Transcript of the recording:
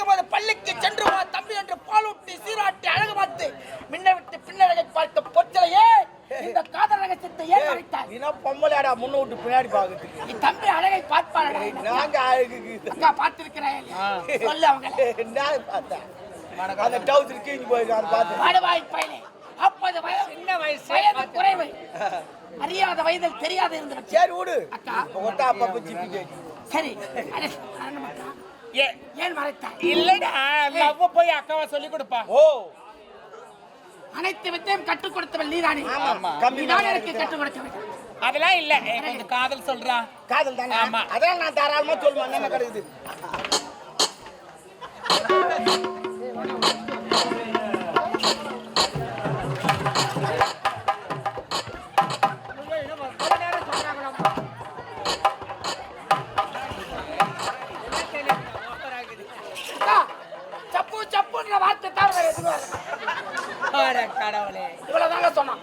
இருக்கும்போது பள்ளிக்கு சென்று வா தம்பி என்று பாலூட்டி சீராட்டி அழகு பார்த்து மின்ன விட்டு பின்னழகை பார்த்த பொச்சலையே இந்த காதல் ரகசியத்தை ஏன் மறைத்தாய்? நீனா பொம்பளையாடா முன்ன விட்டு பின்னாடி பாக்குறதுக்கு. நீ தம்பி அழகை பார்ப்பாளா? நாங்க அழகுக்கு. அக்கா பார்த்திருக்கிறாய் சொல்லு அவங்கள. என்ன பார்த்தேன். அந்த டவுசர் கீழ் போயிருக்கான்னு பார்த்தேன் பாடுவாய் பயலே. அப்பது வயது சின்ன வயசு வயது குறைவு. அறியாத வயதில் தெரியாத இருந்த சரி விடு. அக்கா. ஒத்தா அப்பா சரி. ஏன் மறைத்தாய்? இல்லடா லவ் போய் அக்காவை சொல்லி கொடுப்பா. ஓ. அனைத்து வித்தையும் கற்றுக் கொடுத்தவள் நீதானே? ஆமா கம்மி நீதான் எனக்கு கற்றுக் கொடுத்தவள். அதெல்லாம் இல்ல. கொஞ்சம் காதல் சொல்றா. காதல் தானே? ஆமா. அதான் நான் தாராளமா சொல்லுவேன். என்ன கிடைக்குது அக்கா, சப்பு சப்புன்ற வார்த்தை தான் கடவுளே. இவ்வளவுதாங்க சொன்னான்.